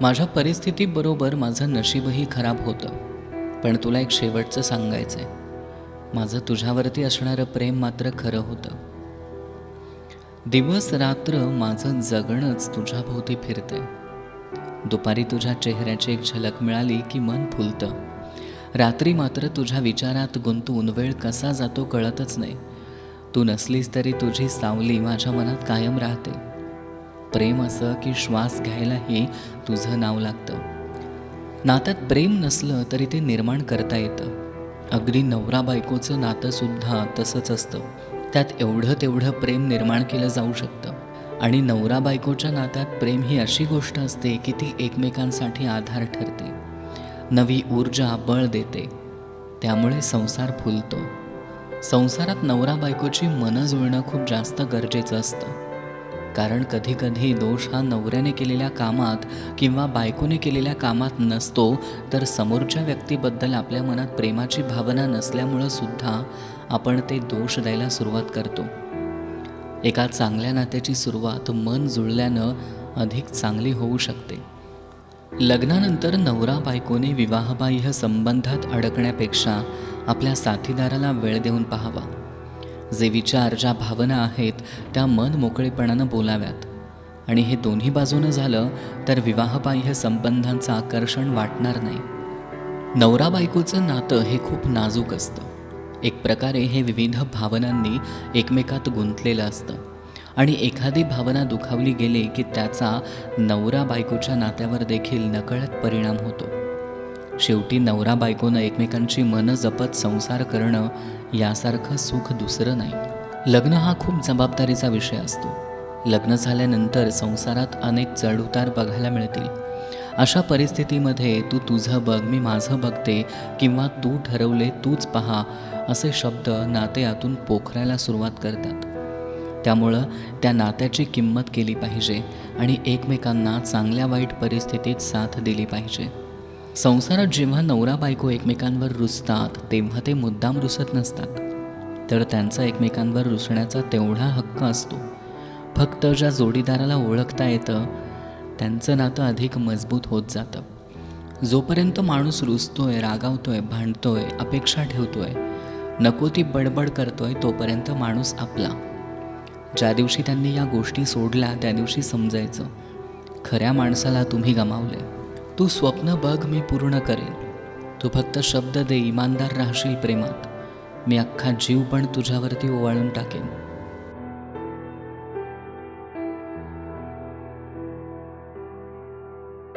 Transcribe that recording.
माझ्या परिस्थितीबरोबर माझं नशीबही खराब होतं. पण तुला एक शेवटचं सांगायचं आहे माझं तुझ्यावरती असणारं प्रेम मात्र खरं होतं. दिवस रात्र माझं जगणंच तुझ्याभोवती फिरते दुपारी तुझ्या चेहऱ्याची एक झलक मिळाली की मन फुलतं. रात्री मात्र तुझ्या विचारात गुंतून वेळ कसा जातो कळतच नाही. तू नसलीस तरी तुझी सावली माझ्या मनात कायम राहते. प्रेम असं की श्वास घ्यायलाही तुझं नाव लागतं. नात्यात प्रेम नसलं तरी ते निर्माण करता येतं. अगदी नवरा बायकोचं नातंसुद्धा तसंच असतं. त्यात एवढं तेवढं प्रेम निर्माण केलं जाऊ शकतं. आणि नवरा बायकोच्या नात्यात प्रेम ही अशी गोष्ट असते की ती एकमेकांसाठी आधार ठरते. नवी ऊर्जा बळ देते. त्यामुळे संसार फुलतो. संसारात नवरा बायकोची मनं जुळणं खूप जास्त गरजेचं असतं. कारण कधीकधी दोष हा नवऱ्याने केलेल्या कामात किंवा बायकोने केलेल्या कामात नसतो तर समोरच्या व्यक्तीबद्दल आपल्या मनात प्रेमाची भावना नसल्यामुळं सुद्धा आपण ते दोष द्यायला सुरुवात करतो. एका चांगल्या नात्याची सुरुवात मन जुळल्यानं अधिक चांगली होऊ शकते. लग्नानंतर नवरा बायकोने विवाहबाह्य संबंधात अडकण्यापेक्षा आपल्या साथीदाराला वेळ देऊन पाहावा. जे विचार ज्या भावना आहेत त्या मन मोकळेपणानं बोलाव्यात. आणि हे दोन्ही बाजूनं झालं तर विवाहबाह्य संबंधांचं आकर्षण वाटणार नाही. नवरा बायकोचं नातं हे खूप नाजूक असतं. एक प्रकारे हे विविध भावनांनी एकमेकात गुंतलेलं असतं. आणि एखादी भावना दुखावली गेली की त्याचा नवरा बायकोच्या नात्यावर देखील नकळत परिणाम होतो. शेवटी नवरा बायकोनं एकमेकांची मनं जपत संसार करणं यासारखं सुख दुसरं नाही. लग्न हा खूप जबाबदारीचा विषय असतो. लग्न झाल्यानंतर संसारात अनेक चढउतार बघायला मिळतील. अशा परिस्थितीमध्ये तू तुझं बघ मी माझं बघते किंवा तू ठरवले तूच पहा असे शब्द नात्यातून पोखरायला सुरुवात करतात. त्यामुळं त्या नात्याची किंमत केली पाहिजे आणि एकमेकांना चांगल्या वाईट परिस्थितीत साथ दिली पाहिजे. संसारात जेव्हा नवरा बायको एकमेकांवर रुसतात तेव्हा ते मुद्दाम रुसत नसतात. तर त्यांचा एकमेकांवर रुसण्याचा तेवढा हक्क असतो. फक्त ज्या जोडीदाराला ओळखता येतं त्यांचं नातं अधिक मजबूत होत जातं. जोपर्यंत माणूस रुसतोय रागावतोय भांडतोय अपेक्षा ठेवतोय नको ती बडबड करतोय तोपर्यंत माणूस आपला. ज्या दिवशी त्यांनी या गोष्टी सोडल्या त्या दिवशी समजायचं. खऱ्या माणसाला तुम्ही गमावले तू स्वप्न बघ मी पूर्ण करेन. तू फक्त शब्द दे इमानदार राहशील प्रेमात. मी अख्खा जीव पण तुझ्यावरती ओवाळून टाकेन.